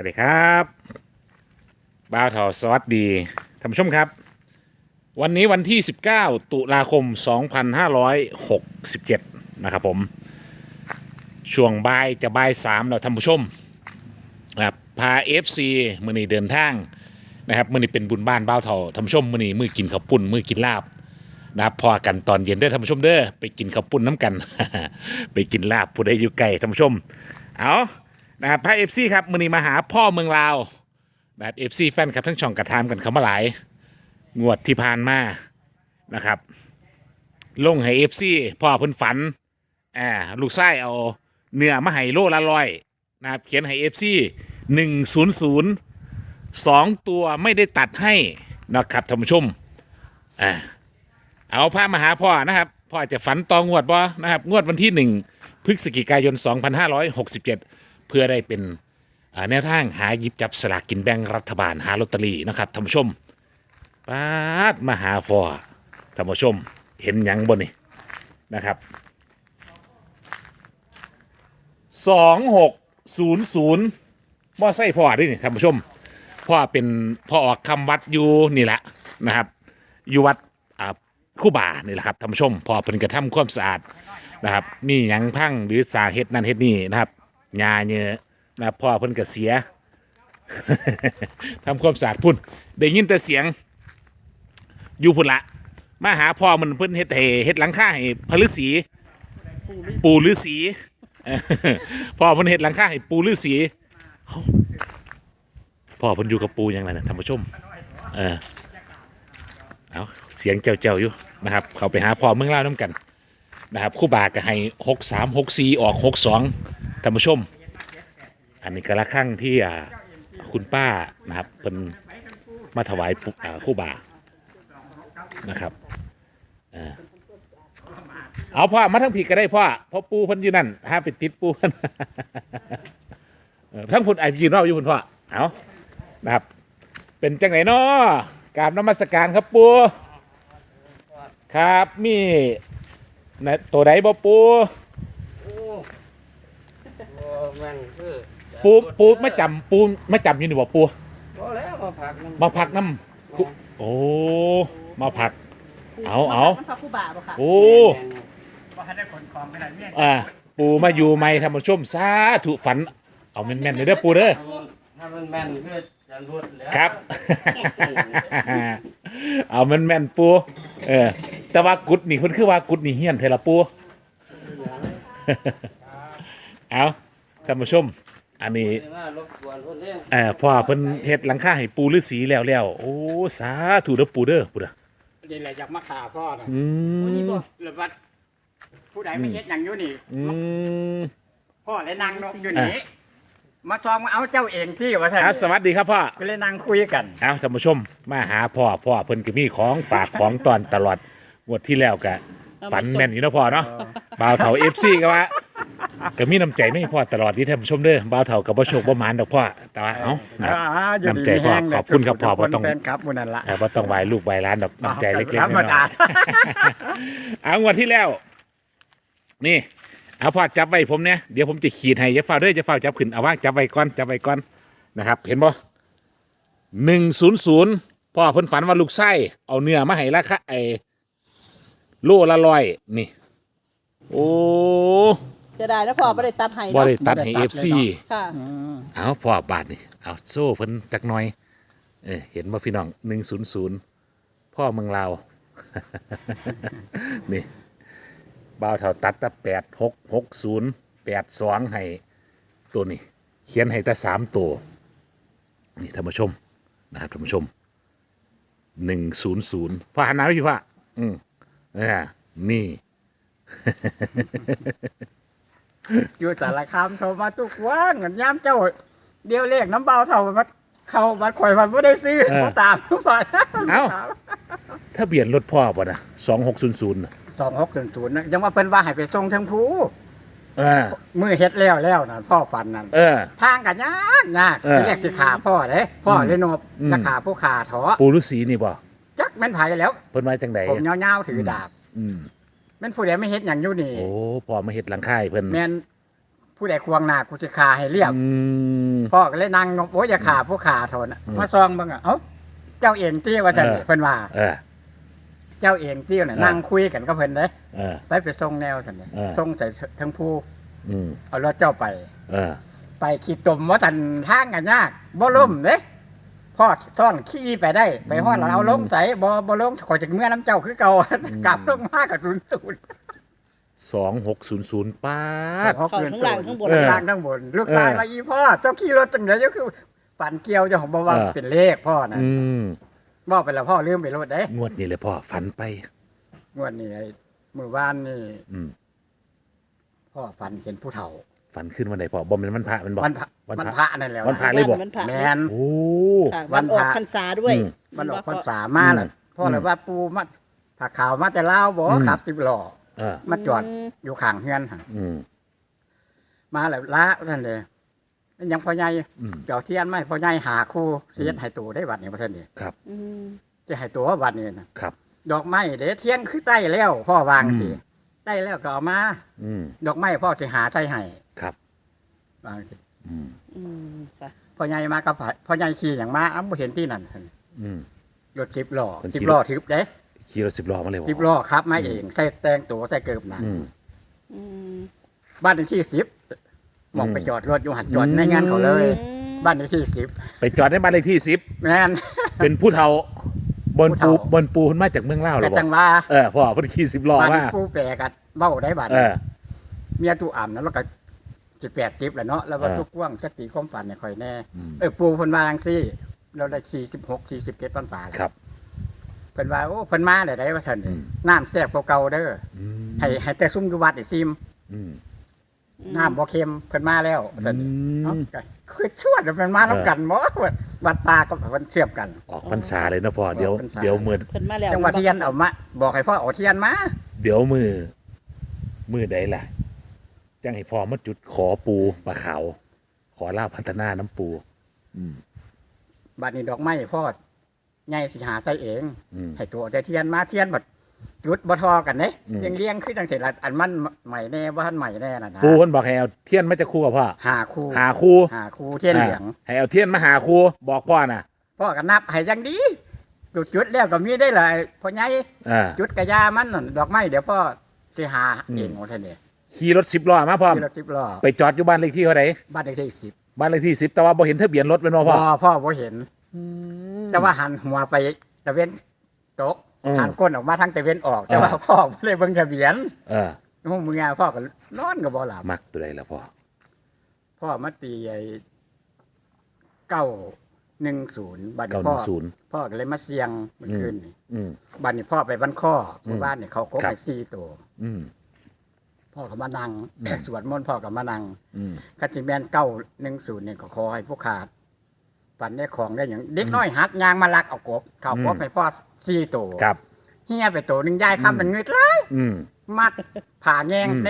วัสดีครับบ้าวทอสวัสดีท่านผู้ชมครับ วันนี้วันที่ 19 ตุลาคม 2567 นะครับผม ช่วงบ่ายจะบ่ายสามแล้วท่านผู้ชมนะครับพา FC มือนี้เดินทางนะครับมือนี้เป็นบุญบ้านบ้าวทอท่านผู้ชมมือนี้มือกินข้าวปุ้นมือกินลาบนะครับพอกันตอนเย็นเด้อท่านผู้ชมเด้อไปกินข้าวปุ้นน้ำกัน ไปกินลาบผู้ใดอยู่ไกลท่านผู้ชมเอา นะครับพาเอฟซีครับมือนี้มาหาพ่อเมืองลาวนะครับเอฟซีแฟนครับทั้งช่องกระทามกันเขามาหลายงวดที่ผ่านมานะครับ ลงให้เอฟซีพ่อเพิ่นฝันอ่าลูกไส้เอาเนื้อมาให้โลละร้อยนะครับเขียนให้เอฟซีหนึ่งศูนย์ศูนย์สองตัวไม่ได้ตัดให้นะครับท่านผู้ชมอ่าเอาพามาหาพ่อนะครับพ่อจะฝันตองวดบ่นะครับงวดวันที่หนึ่งพฤศจิกายน 2567 เพื่อได้เป็นอ่าแนวทางหาหยิบจับสลากกินแบ่งรัฐบาลหาลอตเตอรี่นะครับท่านผู้ชมปาดมาหาพ่อท่านผู้ชมเห็นหยังบนนี่นะครับสองหกศูนย์ศูนย์บ่ใส่พ่อเด้วยนี่ท่านผู้ชมพ่อเป็นพ่อออกคำวัดอยู่นี่แหละนะครับอยู่วัดอ่าคู่บ่านี่แหละครับท่านผู้ชมพ่อเป็นกระทำความสะอาดนะครับมีหยังพังหรือสาเหตุนั้นเหตุนี้นะครับ ยาเนื้อะนะพ่อเพิ่นก็เสีย ทำความสะอาดพุ่นได้ยินแต่เสียง อยู่พุ่นละมาหาพ่อมันเพิ่นเฮ็ดให้เฮ็ดหลังคาให้พระฤาษีปู่ฤาษีพ่อเพิ่นเฮ็ดหลังคาให้ปู่ฤาษีพ่อเพิ่นอยู่กับปู่ยังไงนะท่านผู้ชมเออเอาเสียงเจ้าๆอยู่นะครับ เขาไปหาพ่อเมืองลาน้ำกันนะครับคู่บาก็ให้หกสามหกสี่ออกหกสอง ท่านผู้ชม อันนี้ก็ละครั้งที่คุณป้านะครับเป็นมาถวายปุ๊อ่าคู่บานะครับเอาพ่อมาทั้งผิดก็ได้พ่อพราะปูพันยู่นั่นห้ามไปติดปูพิ่นทั้งคุณไอยืนรอบอยู่คุณพ่อเอานะครับ เป็นจังไหนเนาะกราบนมัสการครับปูครับมีนตัวใดบ่ปู แม่นคือปูปูมาจำปูมาจำอยู่นี่บ่ปูพอแล้วมาผักน้ำมาพักน้ำคุโอ้มาพัก เอาเอา มันพระผู้บ่าบ่ค่ะ โอ้แม่นว่าให้ได้ขนของขนาดเนี้ยอ่าปูมาอยู่ไม่ทำมาชมสาธุฝัน เอาแม่นๆเลยเด้อปูเด้อ ถ้ามันแม่นคือจะรุดแล้วครับ เอาแม่นๆปูเออ แต่ว่ากุดนี่เพิ่นคือว่ากุดนี่เฮี้ยนเทละปู เอา ท่านผู้ชม อันนี้ไม่ว่ารบกวนคนเด้งเอ่อพ่อเพิ่นเฮ็ดหลังคาให้ปูฤาษีแล้วแล้วโอ้สาธุเด้อปูเด้อปูเด้อเดี๋ยวแหละอยากมาขาพ่อน่ะอืมหรือว่าผู้ใดไม่เฮ็ดหยังอยู่นี่ อืม พ่อเลยนั่งนกอยู่นี่มาซองมาเอาเจ้าเองที่ว่าท่านอะสวัสดีครับพ่อ ก็เลยนั่งคุยกัน เอาท่านผู้ชมมาหาพ่อพ่อเพิ่นก็มีของฝากของตอนตลอดงวดที่แล้วก็ฝันแม่นอยู่เนาะพ่อเนาะบ่าวเฒ่า FC ก็ว่า ก็มีน้ำใจไม่พ่อตลอดที่ท่านผู้ชมเด้อบ่าวเฒ่าก็บ่โชคบ่หมานดอกพ่อแต่ว่าเอ้านะครับอ่าอยู่ดีน้ำใจพ่อมีแห้งขอบคุณครับพ่อบ่ทุกนต้องแฟนครับหมื้นั่นละเอ่อบ่ต้องไหว้ลูกไหว้หลานดอกน้ำใจเล็กๆธรรมน้อยดา ๆเอางวดที่แล้ว นี่ เอาพ่อจับไว้ผมเนี่ยเดี๋ยวผมจะขีดให้จะเฝ้าเด้อจะเฝ้าจับขึ้นเอาว่างจับไว้ก่อนจับไว้ก่อนนะครับ เห็นบ่หนึ่งศูนย์ศูนย์พ่อเพิ่นฝันว่าลูกไส้เอาเนื้อมาให้ราคาไอ้โลละร้อยนี่ โอ้ เสียดายแล้วพอไม่ได้ตัดให้บ่เนาะได้ตัดให้บ่เอได้ฟตัดซีเลยเนาะค่ะ เอาพ่อบาทนี่เอาโซ่เพิ่นจักหน่อย เออเห็นบ่พี่น้องหนึ่งศูนย์ศูนย์พ่อเมืองลาว นี่บ่าวเท่าตัดแต่แปดหกหกศูนย์แปดสองให้ตัวนี้ เขียนให้แต่สามตัว นี่ท่านผู้ชม นะครับท่านผู้ชม หนึ่งศูนย์ศูนย์พ่อหันหน้าไปพี่พ่ออืมอ่านี่ อยู่สารคามโทรมาทุกวันเงินยามเจ้า เดียวเลขน้ำเบาเท่าวัดเข้าวัดข่อยวัดบ่ได้ซื้อเออ บ่ตามบ่เอ้าถ้าเบียนรถพ่อบ่นะสองหกศูนย์ศูนย์สองหกศูนย์นะยังว่าเพิ่นว่าให้ไปส่งทั้งผู้ เออ มือเฮ็ดแล้วแล้วน่ะพ่อฝันนั่นเออ ทางกันยากยากเออที่แรกสิขาพ่อเด้พ่อเลยโนบอืม จะขาผู้ขาถอปูฤาษีนี่บ่จักแม่นไผแล้ว เพิ่นไว้จังใดผมยาวๆถือดาบ อืม แม่นผู้ใดไม่เฮ็ดหยังอยู่นี่ โอ้พ่อมาเฮ็ดหลังค่ายเพิ่นแม่นผู้ใดควงหน้ากูจะขาให้เรียบอืม พ่อก็เลยนั่งงงโอ้ยอย่าขาผู้ขาโทนอะมาซองเบิ่งอะเอ้าเจ้าเองที่ว่าจันเออ เพิ่นว่า เออ เจ้าเองที่น่ะเออ นั่งคุยกันก็เพิ่นเด้เออ ไปไปส่งแนวซั่นเด้เออ ส่งใส่ทั้งผู้อืมเอารถเจ้าไป เออ ไปขี่ตมว่าทันทางกันยากบ่ล่มเด้ พ่อซ่อนขี่ไปได้ ไปฮอดแล้วเอาลงใส่บ่บ่ลงขอยจากเมื่อน้ำเจ้าคือเก่ากลับลงมากับศูนย์ศูนย์สองหกศูนย์ศูนย์ป้าด เขาข้างล่างข้างบน เออ ล่างทั้งบนลูกชายเออมาอีพ่อเจ้าขี่รถจังไดก็คือฝันเกี่ยวเจ้าของบ่ว่าเออ เป็นเลขพ่อนะอืมบอกไปแล้วพ่อลืมไปรถเด้งวดนี้เลยพ่อฝันไป งวดนี้ไอ้มื้อวานนี่อืม พ่อฝันเห็นผู้เฒ่า ฝันขึ้นวันไหนพ่อบอมเป็นวันพระมันบอกวันพระวันวันพระพระนั่นแหละวันพระเลยบอกมันผ่านแมน โอ้ ค่ะวัวันนออกพระ พรรษาด้วยอืม มันออกพรรพ่ษามาแล้วอืมพ่อเลยว่าปูมาผักขาวมาแต่ลาวบ่อืม ขับสิบล้อเออมาจอดอยู่ข้างเฮือนหั่นอืม มาแล้วละนั่นเลยมันยังพ่อใหญ่อืม เจ้าเทียนไหมพ่อใหญ่หาคู่เสียให้ตัวได้บัดนี้บ่ซั่นนี่ครับอืมจะให้ตัวบัดนี้นะครับ ดอกไม้เด้เทียนคือใต้แล้ว พ่อวางสิอืม ใต้แล้วก็เอามา อืมดอกไม้พ่อสิหาใส่ให้ครั บวางสิอืมอืมค่ะพ่อใหญ่มากับพ่อใหญ่ขี่หยังมาอ้ำบ่เห็นที่นั่นหั่นอืม รถสิบล้อเพิ่นขี่ สิบล้อทึบเด้ขี่รถสิบล้อมาเลยสิบล้อขับมาเองใส่แต่งตัวใส่เกิบนะอืม อืมบ้านเลขที่สิบมองไปอืมจอดรถอยู่หัดจอดในงานเขาเลยอืมบ้านเลขที่สิบไปจอดในบ้านเลขที่สิบแม่น เป็นผู้เฒ่าบนผู้ปูเฒ่า บนปูเพิ่นมาจากเมืองลาวเหรกระอบ่จังว่าเออพ่อเพิ่นขี่สิบล้อบ้านมาปูแปรกันเบ้าได้บ้านเออ เมียตู้อ่ำนั้นแล้วก็ สิบแปดจิบแหละเนาะแล้วว่าเออทุกกว้างจะตีความฝันเนี่ยคอยแน่อืมเออปูเพิ่นมาจังซี่ เราได้สี่สิบหกสี่สิบเจ็ดพรรษาแล้วครับ เพิ่นว่าโอ้เพิ่นมาได้ได้ว่าท่านอืม น้ำแซ่บกว่าเก่าเด้ออืมให้ให้แต่ซุ่มอยู่วัดไอ้ซิมอืม น้ำบ่เค็มเพิ่นมาแล้วว่าท่านอืเอ้ามก็คือชวดมันมาแล้วกันบ่วัดป่าก็มันเชื่อมกัน ออกพรรษาเลยนะพ่อเดี๋ยวออกพรรษา เดี๋ยวมือเพิ่นมาแล้วจังหวัดเทียนเอามาบอกให้พ่อเอาเทียนมา เดี๋ยวมือมือใดล่ะ จังให้พ่อมาจุดขอปูปลาขาวขอลาบพัฒนาน้ำปูบัดนี้ดอกไม้พ่อใหญ่สิหาใส่เองอืมให้ตัวแต่เทียนมาเทียนบัดจุดบ่ทอกันเด้อืม เลี้ยงเลี้ยงๆคือจังซี่ล่ะอันมันใหม่แน่บ่ทันใหม่แน่น่ะนะปูเพิ่นบอกให้เอาเทียนมาจะคู่กับพ่อหาคู่หาคู่หาคู่เทียนเหลืองาให้เอาเทียนมาหาคู่บอกพ่อน่ะพ่อก็นับให้อยังดี จุดจุดแล้วก็มีได้เลยพ่อใหญ่อ่า จุดกระยามันนั่นดอกไม้เดี๋ยวพ่อสิหาเองว่าซั่นนี่ ขี่รถสิบล้อมาพร้อม ที่รถสิบล้อไปจอดอยู่บ้านเลขที่เท่าไหร่บ้านเลขที่สิบบ้านเลขที่สิบแต่ว่าบ่เห็นทะเบียนรถเป็นบ่พ่พ่ออพ่อบ่เห็น แต่ว่าหันหัวไปตะเวนตกอืมหันก้นออกมาทางตะเวนออก แต่ว่าพ่อบ่ได้เบิ่งทะเบียนเออพวกมึงไงพ่อก็นอนก็บ่หลับมักตัวใดล่ะพ่อพ่อมาตีไอ้เก้าหนึ่งศูนย์บัดเก้าหพ่อนึ่งศูนย์พ่อก็เลยมาเสียงเมื่อคืนนี่อืม บัดนี้พ่อไปบ้านข้อหมู่บ้านนี่เขาก็ครัไปบ สี่ตัว อืม พ่อก็มานั่งอืมสวดมนต์พ่อก็มานั่งอืมกัจิแมนเก้าหนึ่งศูนย์เนี่ยก็ขอให้ผู้ขาดฝันได้ของได้อย่างเด็กน้อยหักยางมาลักเอากบเขากบให้พ่อสี่ตัวครับเฮียไปตัวหนึ่งยายคำหนึ่งเงืดเลยอืมมัดผ่าแยงอืมใน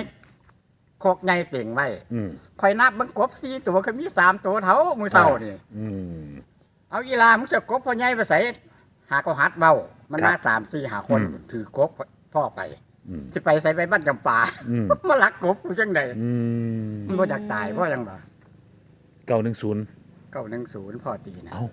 โคกใหญ่เต่งไว้อืมคอยนับเบังกบสี่ตัวก็มีสามตัวเท่ามือเศร้านี่อืมเอาอีลามึงเสกกบพ่อใหญ่ไปใส่หาก็หัดเบามันครับมาสามสี่หาคนอืมถือกบพ่อไป อืมสิไปใส่ไปบ้านจำปาอืม มาลักกบกูจังใดอืมมันบ่อยากตายพ่อยังบ่เก้าหนึ่งศูนย์เก้าหนึ่งศูนย์พ่อตีนะเอ้า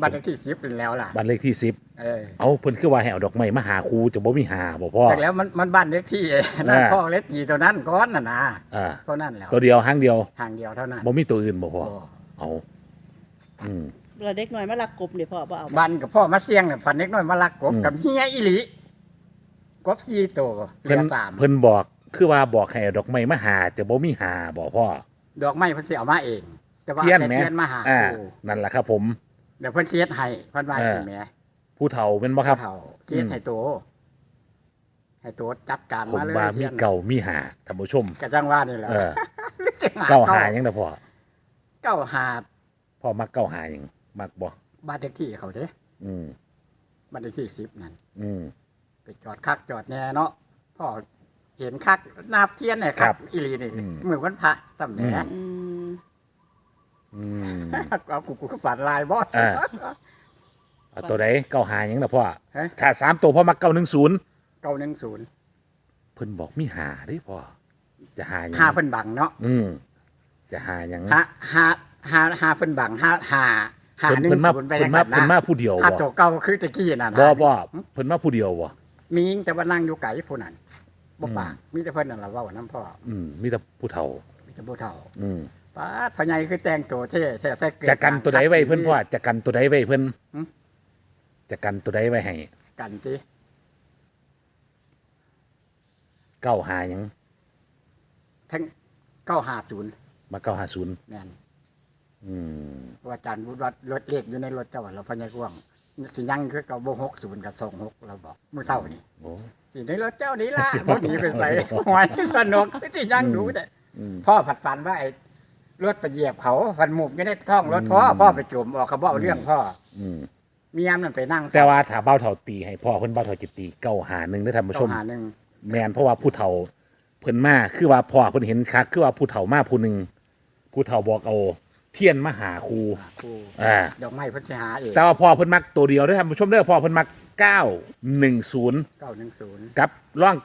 บ้านเลขที่สิบเป็นแล้วล่ะ บ้านเลขที่สิบเออเอาเพิ่นคือว่าให้เอาดอกไม้มาหาครูจะบ่มีหาบ่พ่อ แต่แล้วมันมันบ้านเลขที่นั่นอ่าพ่อเล็กตีตัวนั้นก้อนน่ะนะอ่า เท่านั้นแล้วตัวเดียวห้างเดียวทางเดียวเท่านั้นบ่มีตัวอื่นบ่พ่อ โอ้เอาอืม เราเด็กน้อยมาลักกบนี่พ่อบ่เอาบ้านกับพ่อมาเสี่ยงเนี่ยฝันเล็กน้อยมาลักกบอืม กับเฮียอีหลี กบสี่ตัวเหลืเพิ่นอสามเพิ่นบอกคือว่าบอกให้เอาดอกไม้มาหาจะบ่มีหาบ่พ่อ ดอกไม้เพิ่นสิเอามาเอง แต่ว่าเทียนแต่ไหมเทียนมาหาอ่าครูนั่นแหละครับผม เดี๋ยวเพิ่นเสียดให้เพิ่นว่าเออสิแหม่ผู้เฒ่าเป็นบ่ครับ เฒ่าเสียดให้โตให้โตจัดการผมมาเลยว่าเทีมียนเก่ามีหาท่านผู้ชม กระจังว่านี่แหละเออ เก้าหายังนะพ่อเก้าหาพ่อมักเก้าหายังมักบ่บ้านเลขที่เขาเด้อืมบ้านเลขที่สิบนั่น อืม ไปจอดคักจอดแน่เนาะพ่อเห็นคักนาบเทียนเนี่ยครัคับกอีหลีนี่อืม เหมือนวันพระสำแหน่อืมอืม เอากูกูก็ฝันลายบอส อ่า เอาตัวใดเก้าหายังนะพ่อฮะ ถ้าสามตัวพ่อมักเก้าหนึ่งศูนย์เก้าหนึ่งศูนย์เพิ่นบอกมีหาเด้พ่อจะหายังห้าเพิ่นบังเนาะอืมจะหาหยังหาหาหาหาเพิ่นบังหาหาหาเพิ่นหนึ่งเพิ่นมาศูนย์ไปเพิ่จันงมาซั่นเพิ่นมานะผู้เดียวหาบ่ตัวเก่าคือตะกี้น่ะนะ บ่บ่เพิ่นมาผู้เดียวบ่ มีหญิงแต่ว่านั่งอยู่ไกลผู้นั้นบ่ปากมีแต่เพิ่นนั่นล่ะเว้านํพ่ออืมมีแต่ผู้เฒ่า มีแต่ผู้เฒ่าอืมป้าดพ่อใหญ่คือแต่งตัวเท่ใส่ใส่เกลือจะกันตัวใดไว้เพิ่นพ่อจะกันตัวใดไว้เพิ่นหึจะกันตัวใดไว้ให้กันติเก้าหาหยังทั้ง950มาเก้าหาศูนย์แม่นอืม ว่าอาจารย์วุฒิวัดรถเลขอยู่ในรถเจ้าว่าเราพ่อใหญ่กว้าง สิยังคือเก่าบ่60กับ26เราบอกมื้อเช้านี่โอ้ สิในรถเจ้านี้ล่ะบ่หนีไปใส่หวยสนุกสิยังดูแต่อืม พ่อผัดฟันว่าไอ้รถไปเหยียบเขาฟันหมุบอยู่ในท้องรถพ่อพ่อไปจุ่มออกเขาบอกเรื่องพ่ออืมเมียมันไปนั่งแต่ว่าถ้าเบ้าเฒ่าตีให้พ่อเพิ่นเบ้าเฒ่าจิตตีเก้าหาหนึ่งได้อท่านผู้ชต้องมหาหนึ่งแม่นเพราะว่าผู้เฒ่าเพิ่นมาคือว่าพ่อเพิ่นเห็นคักคือว่าผู้เฒ่ามาผู้หนึงผู้เฒ่าบอกเอา เทียนมาหาครูครูอ่าดอกไม้เพิ่นสิหาเองแต่ว่าพ่อเพิ่นมักตัวเดียวได้อท่านผู้ชมเด้อพ่อเพิ่นมัก910เก้าหนึ่งศูนย์กับร่อง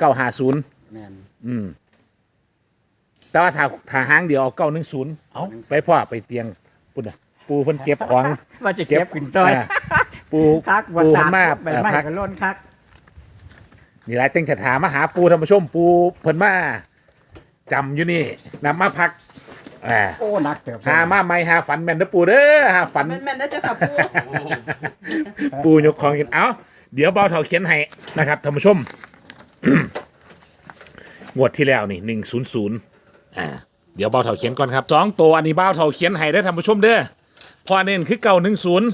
950แม่นอืมแต่ว่าถ้าถ้าหางเดียวเอาเก้าหนึ่งศูนย์เอาไปพ่อไปเตียงปุ่นน่ะปูเพิ่นเก็บของว่าจะเก็บขึ้นต้อยอ่าปูคักปูบ่เพิ่ตานมาใบเอ่อไม้พักก็ล้นคักนี่หลายจังจะถามมาหาปูท่านผู้ชมปูเพิ่นมาจำอยู่นี่นำมาพัก อ่าโอ้หนักเติบหามาไม่หาฝันแม่นเด้อปูเด้อหาฝันแม่นๆนะเจ้าค่ะปูปูยกของกินเอาเดี๋ยวเบาเท่าเขียนให้นะครับท่านผู้ชม งวดที่แล้วนี่หนึ่งศูนย์ศูนย์อ่า เดี๋ยวเบาเท่าเขียนก่อนครับสองตัวอันนี้เบาเท่าเขียนให้ได้อท่านผู้ชมเด้อพอเน้นคือเก้าหนึ่งศูนย์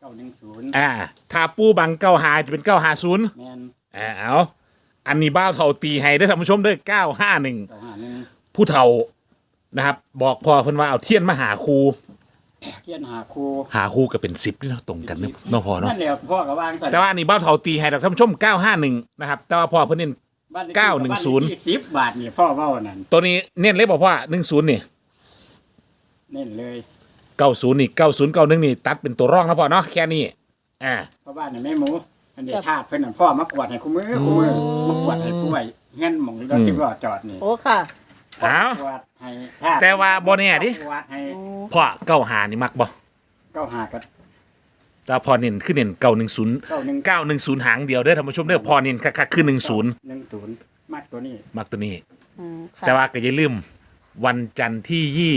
เก้าหนึ่งศูนย์อ่า ถ้าปูบังเก้าหาจะเป็นเก้าหาศูนย์แม่นอ่าเอาอันนี้เบ้าเท่าตีให้ได้อท่านผู้ชมเด้อเก้าห้าหนึ่งเก้าหาหนึ่งผู้เฒ่า นะครับ บอกพอเพิ่นว่าเอาเทียนมาหาครูเทียนหาครูหาครูก็เป็นสิบนี่เนาะตรงกันเนาะเนาะพอเนาะนั่นแหละพ่อก็วางใส่แต่ว่าอันนี้เบ้าเท่าตีให้ดอกท่านผู้ชมเก้าห้าหนึ่งนะครับแต่ว่าพอเพิ่นเน้น บ้ลขที่เก้าหนึ่งศูนย์บ้าเลขที่10บาทนี่พ่อเว้านั่นตัวนี้เน้นเลยบอกว่าหนึ่งศูนย์นี่เน้นเลยเก้าศูนย์นี่เก้าศูนย์เก้าหนึ่งนี่ตัดเป็นตัวร่องนะพอเนาะแค่นี้อ่า เพราะบ้านนี่แม่หมูอันนี้ทาสเพิ่นน่ะพ่อมากวาดให้คู่มือคู่มือมากวาดให้ผู้ไว้เงินหม่องรถที่รอจอดนี่โอ้ค่ะเอากวาดให้ทาสแต่ว่าบ่แน่ดิกวาดให้พ่อเก้าหานี่มักบ่เก้าหากับแต่พอเน้นคือเน้นเก้าหนึ่งศูนย์เก้าหนึ่งเก้าหนึ่งศูนย์หางเดียวเด้อท่านผู้ชมเด้อพอเน้นคักๆคือหนึ่งศูนย์หนึ่งศูนย์มากตัวนี้มักตัวนี้ อืมค่ะแต่ว่าก็อย่าลืมวันจันทร์ที่ยี่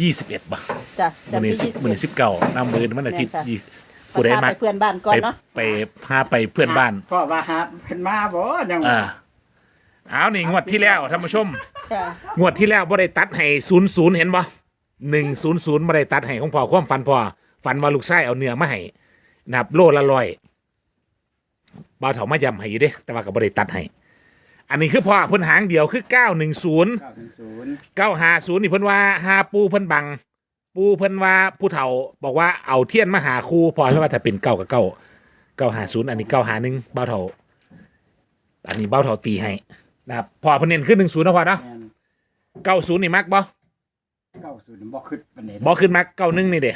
ยี่สิบเอ็ดบ่ จ้ะมันนี้สิบมันนี้สิบเก้านำมือมันอาทิตย์แม่นค่ะยี่ขอผู้ใดพามาไปเพื่อนบ้านก่อนไปเนาะไปพาไปเพื่อนบ้าน พ่อว่าหาเพิ่นมาบ่ยังอ่า เอานี่งวดที่แล้วท่านผู้ชม ค่ะงวดที่แล้วบ่ได้ตัดให้ศูนย์ศูนย์เห็นบ่หนึ่งศูนย์ศูนย์บ่ได้ตัดให้ของพ่อความฝันพ่อฝันว่าลูกชายเอาเนื้อมาให้นับโลละร้อยบ่าวเถามาย้ำให้อยู่เด้แต่ว่าก็บ่ได้ตัดให้อันนี้คือพ่อเพิ่นหางเดียวคือ910เก้าหนึ่งศูนย์เก้าหาศูนย์นี่เพิ่นว่าหาปูเพิ่นบัง ปูเพิ่นว่าผู้เฒ่า บอกว่าเอาเทียนมาหาครูพอแล้วว่าถ้าเป็นเก้ากับเก้าเก้าหาศูนย์อันนี้เก้าหาหนึ่งเบ้าเฒ่าอันนี้เบ้าเฒ่าตีให้ นะครับพอเพิ่นเน้นขึ้นหนึ่งศูนย์นะพอเนาะแม่นเก้าศูนย์นี่มักบ่เก้าศูนย์บ่ขึ้นปานใดบ่ขึ้นมักเก้าหนึ่งนี่เด้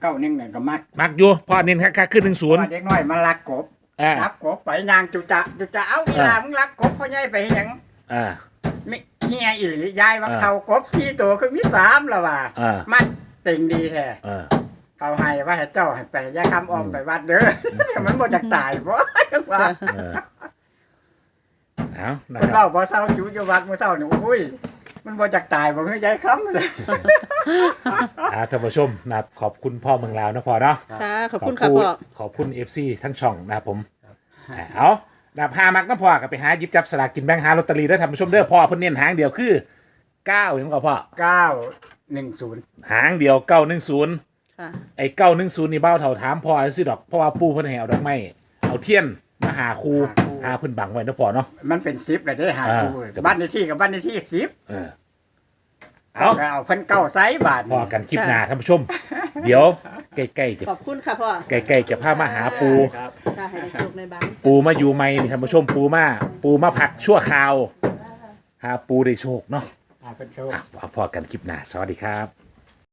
เก้าหนึ่งนั่นก็มักมักอยู่พอเน้นคักๆขึ้นหนึ่งศูนย์ว่าเด็กน้อยมาลักกบอ่า ลักกบไปยางจุจะจุจะเอาเวลามึงลักกบพ่อใหญ่ไปเฮ็ดหยังอ่า มิเฮียอีหลียายว่าอ่าเขากบที่ตัวคือมีสามแล้วว่าอ่ามันเต็งดีแท้อ่า เขาให้ว่าให้เจ้าให้ไปยาคำออมไปวัดเด้อ มันบ่จักตายบ่จังว่า เออ เอานะเพิ่นครับเว้าบ่เศร้าจูอยู่วัดมื้อเช้านี่อุ้ย มันบ่จักตายบ่คือยายคำเลยอ่าท่านผู้ชมนะครับขอบคุณพ่อเมืองลาวนะพอเนาะ ค่ะ ขอบคุณค่ะพ่อ ขอบคุณเอฟซีทั้งช่องนะครับผมอ่าเอาดับหามักน้ำพอกับไปหาหยิบจับสลากกินแบงค์หาลอตเตอรี่ได้ทำผู้ชมเด้อพ่อเพิ่นเน้นหางเดียวคือเก้าเห็นก็พ่อ910 หางเดียวเก้าหนึ่งศูนย์ค่ะ ไอ้เก้าหนึ่งศูนย์นี่เบ้าเท่าถามพ่อซื้อดอกเพราะว่าปู่เพิ่นให้เอาดอกไม้เอาเทียนมา หาครูหาเพิ่นบังไว้นะพ่อเนาะ มันเป็น10แล้วเด้หาอ่าคู่บ้านเลขที่กับบ้านเลขที่10เออเอาเอาเพิ่นเก้าไซส์บาทพอกันคลิปหน้าท่านผู้ชม เดี๋ยวใกล้ๆจะขอบคุณค่ะพ่อใกล้ๆจะพามาหาปู ครับค่ะให้ได้โชคในบ้านปูมาอยู่ไหมนี่ท่านผู้ชมปูมาปูมาพักชั่วคราว หาปูได้โชคเนาะอ่าเพิ่นโชว์อะเอาพอกันคลิปหน้าสวัสดีครับ